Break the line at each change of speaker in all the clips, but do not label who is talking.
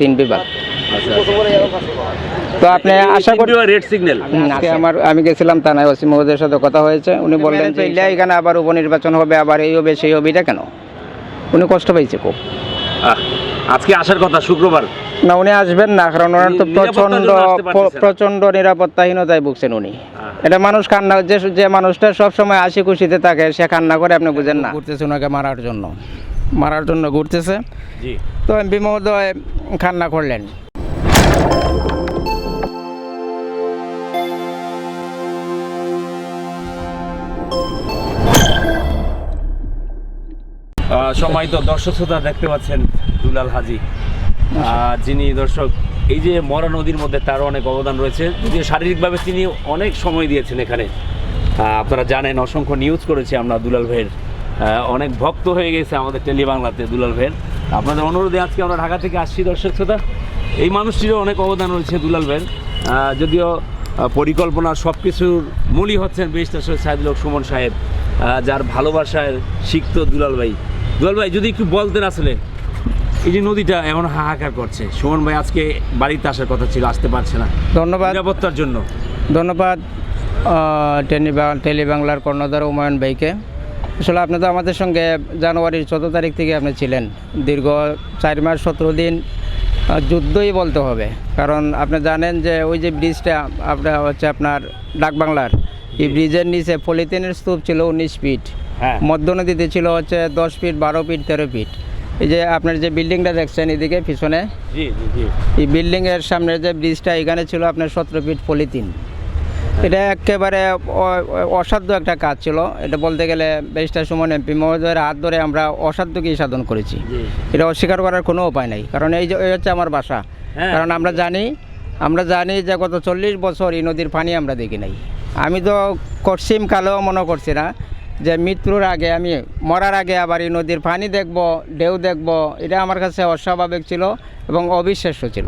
তিন বিভাগ।
আচ্ছা
তো আপনি আশা করি
রেড সিগন্যাল।
আজকে আমার আমি গেছিলাম থানায় ওসি মহোদয়ের সাথে কথা হয়েছে। উনি বললেন যে ইল্লা এখানে আবার উপনির্বাচন হবে আবার এই হবে সেই হবে এটা কেন? উনি কষ্ট পেয়েছে খুব।
আজকে আসার কথা শুক্রবার।
না উনি আসবেন না কারণ ওনার তো প্রচণ্ড নিরাপত্তাহীনতায় ভুগছেন উনি। এটা মানুষ কান্না যে যে মানুষটা সব সময় হাসি খুশিতে থাকে সে কান্না করে আপনি বুঝেন না। ঘুরতেছে ওনাকে মারার জন্য। মারার জন্য ঘুরতেছে। তো এমপি মহোদয় কান্না করলেন।
সময় তো দর্শক শ্রোতা দেখতে পাচ্ছেন দুলাল হাজি। যিনি দর্শক এই যে মরা নদীর মধ্যে তারও অনেক অবদান রয়েছে। যদিও শারীরিকভাবে তিনি অনেক সময় দিয়েছেন এখানে। আপনারা জানেন অসংখ্য নিউজ করেছি আমরা দুলাল ভাইয়ের। অনেক ভক্ত হয়ে গেছে আমাদের টেলি বাংলাতে দুলাল ভাইয়ের। আপনাদের অনুরোধে আজকে আমরা ঢাকা থেকে আসছি দর্শক শ্রোতা। এই মানুষটিরও অনেক অবদান রয়েছে দুলাল ভাইয়ের। যদিও পরিকল্পনা সব কিছুর মূলই হচ্ছেন বেশটা সাইদুল হক সুমন সাহেব যার ভালোবাসায় শিখত দুলাল ভাই। দুলাল ভাই যদি একটু বলতেন আসলে এই যে নদীটা এমন হাহাকার করছে। সুমন ভাই আজকে বাড়িতে আসার কথা ছিল আসতে পারছে না।
ধন্যবাদ।
নিরাপত্তার জন্য।
ধন্যবাদ টেলি বাংলার কর্ণধার উমায়ন ভাইকে। আসলে আপনি তো আমাদের সঙ্গে জানুয়ারির চোদ্দ তারিখ থেকে আপনি ছিলেন। দীর্ঘ চার মাস সতেরো দিন যুদ্ধই বলতে হবে। কারণ আপনি জানেন যে ওই যে ব্রিজটা আপনার হচ্ছে আপনার ডাকবাংলার এই ব্রিজের নিচে পলিথিনের স্তূপ ছিল উনিশ ফিট।
হ্যাঁ।
মধ্য নদীতে ছিল হচ্ছে দশ ফিট বারো ফিট তেরো ফিট। এই যে আপনার যে বিল্ডিংটা দেখছেন এদিকে পিছনে? এই বিল্ডিংয়ের সামনে যে ব্রিজটা এখানে ছিল আপনার সতেরো ফিট পলিথিন। এটা একেবারে অসাধ্য একটা কাজ ছিল। এটা বলতে গেলে ব্যারিস্টার সুমন এমপি মহোদয়ের হাত ধরে আমরা অসাধ্যকেই সাধন করেছি। এটা অস্বীকার করার কোনো উপায় নাই। কারণ এই যে হচ্ছে আমার বাসা।
হ্যাঁ।
কারণ আমরা জানি আমরা জানি যে গত চল্লিশ বছর এই নদীর পানি আমরা দেখি নাই। আমি তো কশ্চিম কালেও মনে করছি না যে মৃত্যুর আগে আমি মরার আগে আবার এই নদীর পানি দেখব ঢেউ দেখব এটা আমার কাছে অস্বাভাবিক ছিল এবং অবিশ্বাস্য ছিল।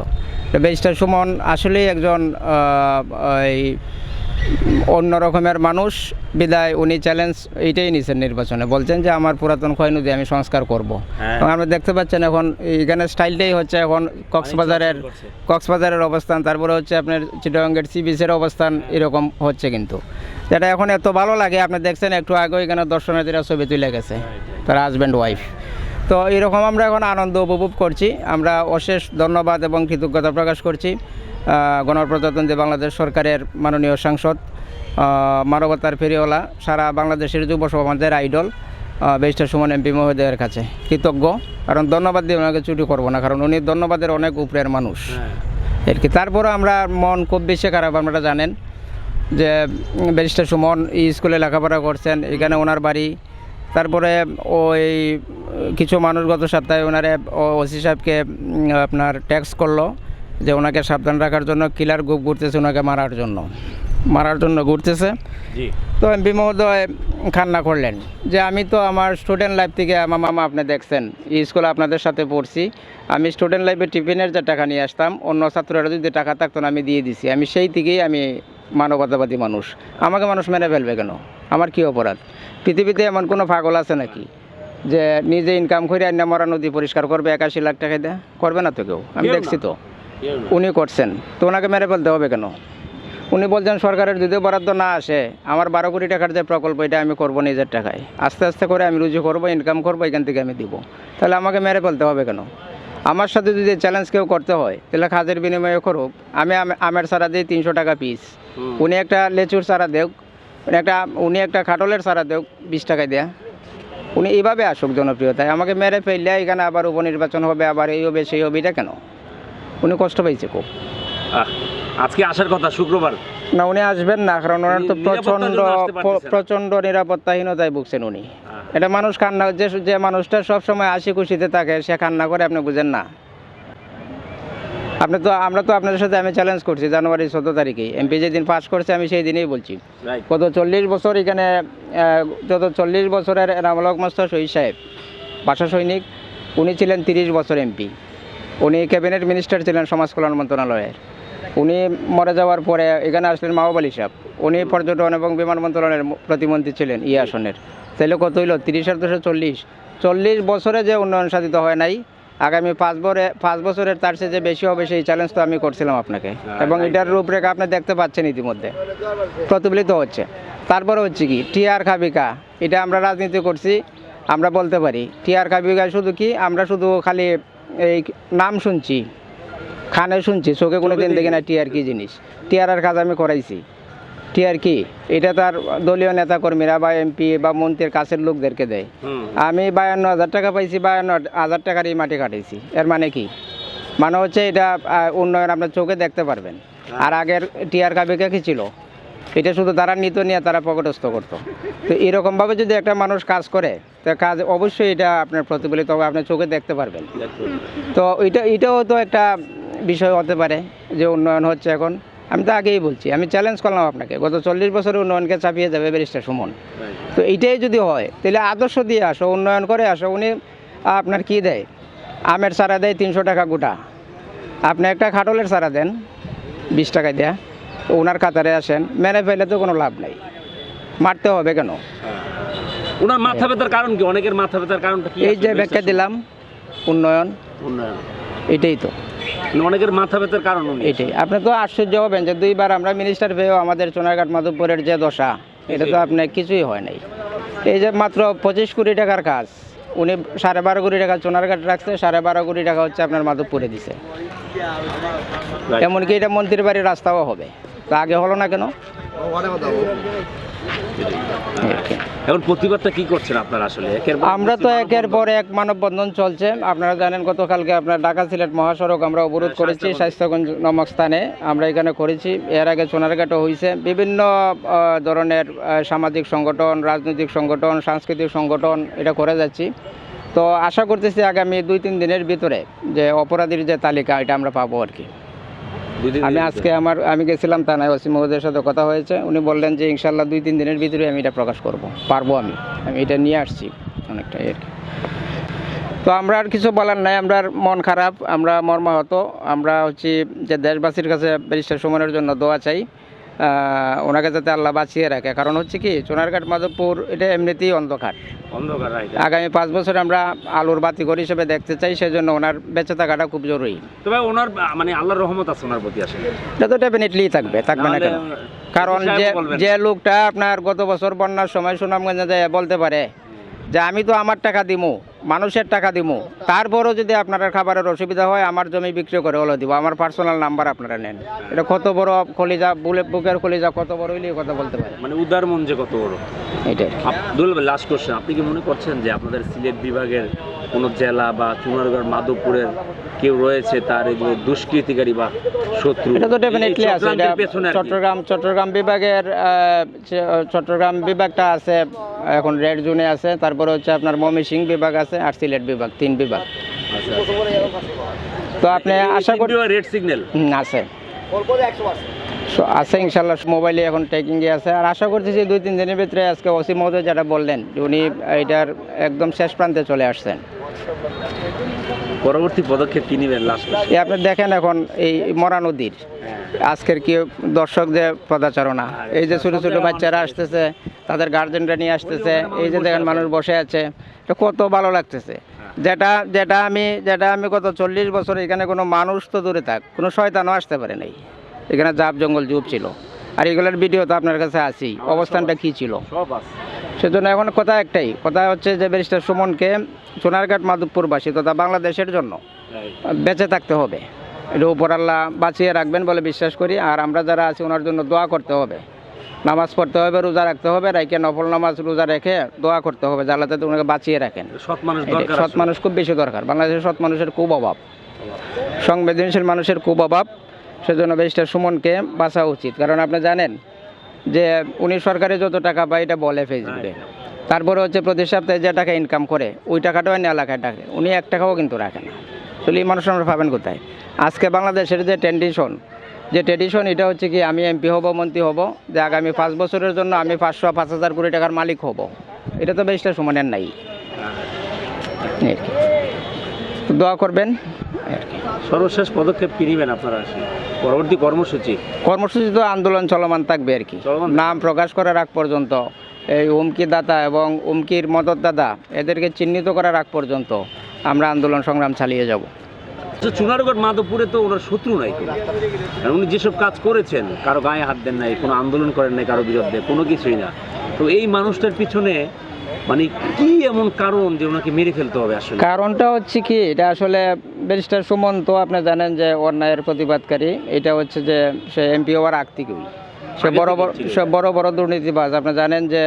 ব্যারিস্টার সুমন আসলেই একজন এই অন্য রকমের মানুষ বিদায় উনি চ্যালেঞ্জ এইটাই নিছেন নির্বাচনে। বলছেন যে আমার পুরাতন ক্ষয় নদী আমি সংস্কার করব।
হ্যাঁ।
এবং আমরা দেখতে পাচ্ছেন এখন এখানে স্টাইলটাই হচ্ছে এখন কক্সবাজারের কক্সবাজারের অবস্থান তারপরে হচ্ছে আপনার চিটগাঙ্গের সি বিচের অবস্থান এরকম হচ্ছে কিন্তু। যেটা এখন এত ভালো লাগে আপনি দেখছেন একটু আগে এখানে দর্শনার্থীরা ছবি তুলে গেছে তার হাজব্যান্ড ওয়াইফ তো এরকম আমরা এখন আনন্দ উপভোগ করছি। আমরা অশেষ ধন্যবাদ এবং কৃতজ্ঞতা প্রকাশ করছি। গণপ্রজাতন্ত্রী বাংলাদেশ সরকারের মাননীয় সাংসদ মানবতার ফেরিওয়ালা সারা বাংলাদেশের যুব সমাজের আইডল বেস্টার সুমন এমপি মহোদয়ের কাছে। কৃতজ্ঞ কারণ ধন্যবাদ দিয়ে ওনাকে ছুটি করব না কারণ উনি ধন্যবাদের অনেক উপরের মানুষ।
হ্যাঁ।
আর কি তারপরও আমরা মন খুব বেশি খারাপ আপনারা জানেন যে ব্যারিস্টার সুমন এই স্কুলে লেখাপড়া করছেন এখানে ওনার বাড়ি। তারপরে ওই কিছু মানুষ গত সপ্তাহে ওনারে ওসি সাহেবকে আপনার ট্যাক্স করল। যে ওনাকে সাবধান রাখার জন্য কিলার গ্রুপ ঘুরতেছে ওনাকে মারার জন্য। মারার জন্য ঘুরতেছে। তো এমপি মহোদয় কান্না করলেন যে আমি তো আমার স্টুডেন্ট লাইফ থেকে আমার মামা আপনি দেখছেন এই স্কুলে আপনাদের সাথে পড়ছি। আমি স্টুডেন্ট লাইফে টিফিনের যে টাকা নিয়ে আসতাম অন্য ছাত্ররা যদি টাকা থাকতো না আমি দিয়ে দিছি। আমি সেই থেকেই আমি মানবতাবাদী মানুষ। আমাকে মানুষ মেরে ফেলবে কেন? আমার কি অপরাধ? পৃথিবীতে এমন কোনো পাগল আছে নাকি যে নিজে ইনকাম করে আইনা মরা নদী পরিষ্কার করবে একাশি লাখ টাকা দেয়? করবে না তো কেউ? আমি দেখছি তো। উনি করছেন। তো ওনাকে মেরে ফেলতে হবে কেন? উনি বলছেন সরকারের যদিও বরাদ্দ না আসে আমার বারো কোটি টাকার যে প্রকল্প এটা আমি করব নিজের টাকায়। আস্তে আস্তে করে আমি রুজু করব ইনকাম করব এখান থেকে আমি দিব। তাহলে আমাকে মেরে ফেলতে হবে কেন? আমার সাথে যদি চ্যালেঞ্জ কেউ করতে হয় তাহলে খাজের বিনিময়ে করুক। আমি আম- আমের সারা দিই তিনশো টাকা পিস উনি একটা লেচুর সারা দেওক উনি একটা উনি একটা খাটলের সারা দেওক বিশ টাকায় দেয়া। উনি এইভাবে আসুক জনপ্রিয়তায়। আমাকে মেরে ফেললে এখানে আবার উপনির্বাচন হবে আবার এই হবে সেই হবে এটা কেন? উনি কষ্ট পেয়েছে খুব।
আজকে আসার কথা শুক্রবার।
না উনি আসবেন না কারণ ওনার তো
প্রচণ্ড।
প্রচণ্ড নিরাপত্তাহীনতায় ভুগছেন উনি। এটা মানুষ কান্না যে যে মানুষটা সব সময় হাসি খুশিতে থাকে সে কান্না করে আপনি বুঝেন না। আপনি তো আমরা তো আপনাদের সাথে আমি চ্যালেঞ্জ করছি জানুয়ারি চোদ্দ তারিখে। এমপি যেদিন পাস করছে আমি সেই দিনেই বলছি। গত চল্লিশ বছর এখানে যত চল্লিশ বছরের রামলক মাস্টার শহীদ সাহেব ভাষা সৈনিক উনি ছিলেন তিরিশ বছর এমপি উনি ক্যাবিনেট মিনিস্টার ছিলেন সমাজ কল্যাণ মন্ত্রণালয়ের। উনি মরে যাওয়ার পরে এখানে আসলেন মাহবুব আলী সাহেব। উনি পর্যটন এবং বিমান মন্ত্রণালয়ের প্রতিমন্ত্রী ছিলেন ই আসনের। তাহলে কত হইল তিরিশ আর দুশো চল্লিশ। চল্লিশ বছরে যে উন্নয়ন সাধিত হয় নাই, আগামী পাঁচ বছরে পাঁচ বছরের তার চেয়ে যে বেশি হবে সেই চ্যালেঞ্জ তো আমি করছিলাম আপনাকে। এবং এটার রূপরেখা আপনি দেখতে পাচ্ছেন ইতিমধ্যে। প্রতিফলিত হচ্ছে। তারপরে হচ্ছে কি টিআর খাবিকা, এটা আমরা রাজনীতি করছি, আমরা বলতে পারি। টিআর খাবিকা শুধু কি, আমরা শুধু খালি এই নাম শুনছি খানে শুনছি চোখে কোনো দিন দেখি না টিআর কি জিনিস। টিআর আর কাজ আমি করাইছি। টিআর কি? এটা তার দলীয় নেতাকর্মীরা বা এমপি বা মন্ত্রীর কাছের লোকদেরকে দেয়। আমি বায়ান্ন হাজার টাকা পাইছি বায়ান্ন হাজার টাকার এই মাটি কাটাইছি। এর মানে কি? মানে হচ্ছে এটা উন্নয়ন আপনার চোখে দেখতে পারবেন। আর আগের টিআর কাবিকা কি ছিল? এটা শুধু তারা নিত নিয়ে তারা পকেটস্থ করতো। তো এরকমভাবে যদি একটা মানুষ কাজ করে, তো কাজ অবশ্যই এটা আপনার প্রতিফলিত হবে, আপনার চোখে দেখতে পারবেন। তো এটা, এটাও তো একটা বিষয় হতে পারে যে উন্নয়ন হচ্ছে এখন। আমি তো আগেই বলছি, আমি চ্যালেঞ্জ করলাম আপনাকে, গত চল্লিশ বছরের উন্নয়নকে চাপিয়ে যাবে ব্যারিস্টার সুমন। তো এইটাই যদি হয়, তাহলে আদর্শ দিয়ে আসো, উন্নয়ন করে আসো, উনি আপনার কি দেয়? আমের চারা দেয় তিনশো টাকা গোটা। আপনি একটা খাটলের চারা দেন, বিশ টাকায় দেয়া। ওনার কাতারে আসেন মেনে ফেলে তো কোনো লাভ নাই। মারতে হবে কেন?
ওনার মাথা ব্যথার কারণ কি? অনেকের মাথা ব্যথার কারণটা কি?
এই যে? ব্যাখ্যা দিলাম উন্নয়ন।
উন্নয়ন।
এটাই তো।
মানে অনেকের মাথা ব্যথার কারণ
এটাই। আপনি তো আশ্চর্য হবেন যে দুইবার আমরা মিনিস্টার পেয়েও আমাদের সোনারঘাট মাধবপুরের যে দশা এটা তো আপনার কিছুই হয় নাই। এই যে মাত্র পঁচিশ কোটি টাকার কাজ উনি সাড়ে বারো কোটি টাকা সোনারঘাট রাখছে সাড়ে বারো কোটি টাকা হচ্ছে আপনার মাধবপুরে দিছে। এমনকি এটা মন্ত্রীর বাড়ির রাস্তাও হবে। তা আগে হলো না কেন?
এখন প্রতিবাদটা কি করছেন আপনারা আসলে?
আমরা তো একের পর এক মানববন্ধন চলছে। আপনারা জানেন গতকালকে আপনার ঢাকা সিলেট মহাসড়ক আমরা অবরোধ করেছি স্বাস্থ্যগঞ্জ নামক স্থানে। আমরা এখানে করেছি। এর আগে সোনারঘাটও হয়েছে বিভিন্ন ধরনের সামাজিক সংগঠন রাজনৈতিক সংগঠন সাংস্কৃতিক সংগঠন এটা করে যাচ্ছি। তো আশা করতেছি আগামী দুই তিন দিনের ভিতরে যে অপরাধীর যে তালিকা এটা আমরা পাবো আর কি। আমি আজকে আমার আমি গেছিলাম থানায় ওসি মহোদয়ের সাথে কথা হয়েছে। উনি বললেন যে ইনশাল্লাহ দুই তিন দিনের ভিতরে আমি এটা প্রকাশ করব। পারব আমি। আমি এটা নিয়ে আসছি অনেকটাই আর কি। তো আমরা আর কিছু বলার নাই আমরা মন খারাপ আমরা মর্মাহত। আমরা হচ্ছে যে দেশবাসীর কাছে ব্যারিস্টার সুমনের জন্য দোয়া চাই। ওনাকে যাতে আল্লাহ বাঁচিয়ে রাখে। কারণ হচ্ছে কি সোনারঘাট মাধবপুর এটা এমনিতেই অন্ধকার।
অন্ধকার
আগামী পাঁচ বছর আমরা আলোর বাতিঘর হিসেবে দেখতে চাই সেজন্য ওনার বেঁচে থাকাটা খুব জরুরি।
তবে ওনার মানে আল্লাহর রহমত আছে ওনার প্রতি আসলে।
এটা তো ডেফিনেটলি থাকবে থাকবে না কেন? কারণ যে যে লোকটা আপনার গত বছর বন্যার সময় সুনামগঞ্জে যায় বলতে পারে যে আমি তো আমার টাকা দিমু। মানুষের টাকা দিব তারপরও যদি আপনার খাবারের অসুবিধা হয় আমার জমি বিক্রি করে হলো দিব। আমার পার্সোনাল নাম্বার আপনারা নেন। এটা কত বড় খলিজা বুলে বুকের খলিজা কত বড় হইলে কথা বলতে পারে।
মানে উদার মন যে কত বড়।
এটা
আব্দুল লাস্ট কোশ্চেন আপনি কি মনে করছেন যে আপনাদের সিলেট বিভাগের কোনো জেলা বা চুনারগড় মাধবপুরের কেউ রয়েছে তার যে দুষ্কৃতিকারী বা শত্রু।
এটা তো ডেফিনেটলি আছে। চট্টগ্রাম চট্টগ্রাম বিভাগের চট্টগ্রাম বিভাগটা আছে এখন রেড জোনে আছে তারপরে হচ্ছে আপনার ময়মনসিংহ বিভাগ আছে আর সিলেট বিভাগ তিন বিভাগ।
আচ্ছা, আচ্ছা।
তো আপনি আশা করি
রেড সিগন্যাল
আছে। আছে ইনশাল্লাহ মোবাইলে এখন ট্রেকিংয়ে আছে। আর আশা করতেছি দুই তিন দিনের ভিতরে আজকে ওসি মহোদয় যারা বললেন উনি এটার একদম শেষ প্রান্তে চলে আসছেন।
পরবর্তী পদক্ষেপ কি নেবেন
এই আপনি দেখেন এখন এই মরা নদীর। আজকের কি দর্শক যে পদাচারণা এই যে ছোটো ছোটো বাচ্চারা আসতেছে তাদের গার্জেনরা নিয়ে আসতেছে এই যে দেখেন মানুষ বসে আছে এটা কত ভালো লাগতেছে। যেটা যেটা আমি যেটা আমি গত চল্লিশ বছর এখানে কোনো মানুষ তো দূরে থাক কোনো শয়তানও আসতে পারে নাই। এখানে জাপ জঙ্গল যুগ ছিল। আর এগুলোর ভিডিও তো আপনার কাছে আছি অবস্থানটা কী ছিল?
সব আছে।
সেজন্য এখন কথা একটাই। কথা হচ্ছে যে ব্যারিস্টার সুমনকে সোনারঘাট মাধবপুরবাসী তথা বাংলাদেশের জন্য বেঁচে থাকতে হবে। এটা উপর আল্লাহ বাঁচিয়ে রাখবেন বলে বিশ্বাস করি। আর আমরা যারা আছি ওনার জন্য দোয়া করতে হবে। নামাজ পড়তে হবে রোজা রাখতে হবে রাইকে নফল নামাজ রোজা রেখে দোয়া করতে হবে আল্লাহ ওনাকে বাঁচিয়ে রাখেন।
সৎ মানুষ
সৎ মানুষ খুব বেশি দরকার। বাংলাদেশের সৎ মানুষের খুব অভাব। সংবেদনশীল মানুষের খুব অভাব। সেজন্য ব্যারিস্টার সুমনকে বাঁচা উচিত। কারণ আপনি জানেন যে উনি সরকারে যত টাকা পায় এটা বলে ফেসবুকে। তারপরে হচ্ছে প্রতি সপ্তাহে যে টাকা ইনকাম করে ওই টাকাটাও অন্য এলাকায় টাকে উনি এক টাকাও কিন্তু রাখে না। আসলে এই মানুষ আমরা পাবেন কোথায়? আজকে বাংলাদেশের যে ট্রেডিশন যে ট্রেডিশন এটা হচ্ছে কি আমি এমপি হব মন্ত্রী হব যে আগামী পাঁচ বছরের জন্য আমি পাঁচশো পাঁচ হাজার কোটি টাকার মালিক হব। এটা তো বেশটা সমানের নাই। আর কি। তো দোয়া করবেন।
সর্বশেষ পদক্ষেপ কি নেবেন আপনারা? পরবর্তী কর্মসূচি?
কর্মসূচি তো আন্দোলন চলমান থাকবে আর কি। নাম প্রকাশ করার আগ পর্যন্ত এই হুমকিদাতা এবং হুমকির মদতদাতা এদেরকে চিহ্নিত করার আগ পর্যন্ত আমরা আন্দোলন সংগ্রাম চালিয়ে যাব।
আচ্ছা চুনারগড় মাধবপুরে তো ওনার শত্রু নাই কোনো। উনি যেসব কাজ করেছেন কারও গায়ে হাত দেন নাই কোনো আন্দোলন করেন নাই কারও বিরুদ্ধে কোনো কিছুই না। তো এই মানুষটার পিছনে মানে কি এমন কারণ যে ওনাকে মেরে ফেলতে হবে আসলে?
কারণটা হচ্ছে কি এটা আসলে ব্যারিস্টার সুমন্ত আপনি জানেন যে অন্যায়ের প্রতিবাদকারী। এটা হচ্ছে যে সে এমপি হওয়ার আগ থেকেই। সে বড় বড় সে বড় বড় দুর্নীতিবাজ। আপনি জানেন যে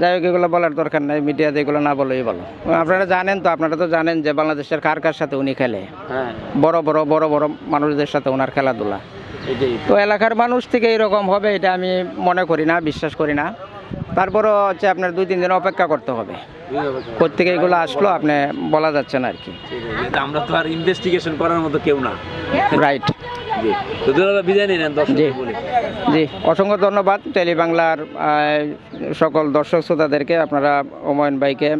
যাই হোক এগুলো বলার দরকার নাই। মিডিয়াতে এগুলো না বলেই ভালো। আপনারা জানেন তো আপনারা তো জানেন যে বাংলাদেশের কার কার সাথে উনি খেলে।
হ্যাঁ।
বড় বড় বড় বড় মানুষদের সাথে ওনার খেলাধুলা। তো এলাকার মানুষ থেকে এরকম হবে এটা আমি মনে করি না বিশ্বাস করি না। তারপরও হচ্ছে আপনার দুই তিন দিন অপেক্ষা করতে হবে। কোথেকে এগুলো আসলো আপনি বলা যাচ্ছে না আর কি।
আমরা তো আর ইনভেস্টিগেশন করার মতো কেউ না।
রাইট
জি।
অসংখ্য ধন্যবাদ টেলি বাংলার সকল দর্শক শ্রোতাদেরকে। আপনারা ওময়ন ভাইকে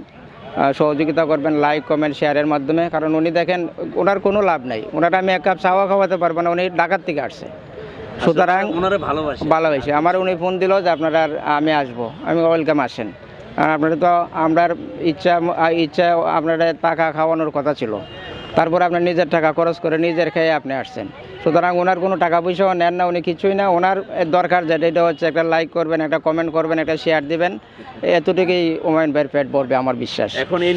সহযোগিতা করবেন লাইক কমেন্ট শেয়ারের মাধ্যমে। কারণ উনি দেখেন ওনার কোনো লাভ নাই। ওনারা আমি এক কাপ চাওয়া খাওয়াতে পারব না উনি ঢাকার থেকে আসছে। সুতরাং
ওনারা ভালোবাসে।
আমার উনি ফোন দিল যে আপনারা আমি আসব। আমি ওয়েলকাম আসেন। আর আপনারা তো আমরার ইচ্ছা ইচ্ছা আপনারা টাকা খাওয়ানোর কথা ছিল। তারপর আপনার নিজের টাকা খরচ করে নিজের খেয়ে আপনি আসছেন। সুতরাং ওনার কোনো টাকা পয়সাও নেন না উনি কিছুই না। ওনার দরকার যেটা এটা হচ্ছে একটা লাইক করবেন একটা কমেন্ট করবেন একটা শেয়ার দিবেন। এতটুকুই ওমায়ন ভাইয়ের পেট ভরবে আমার বিশ্বাস।
এখন এই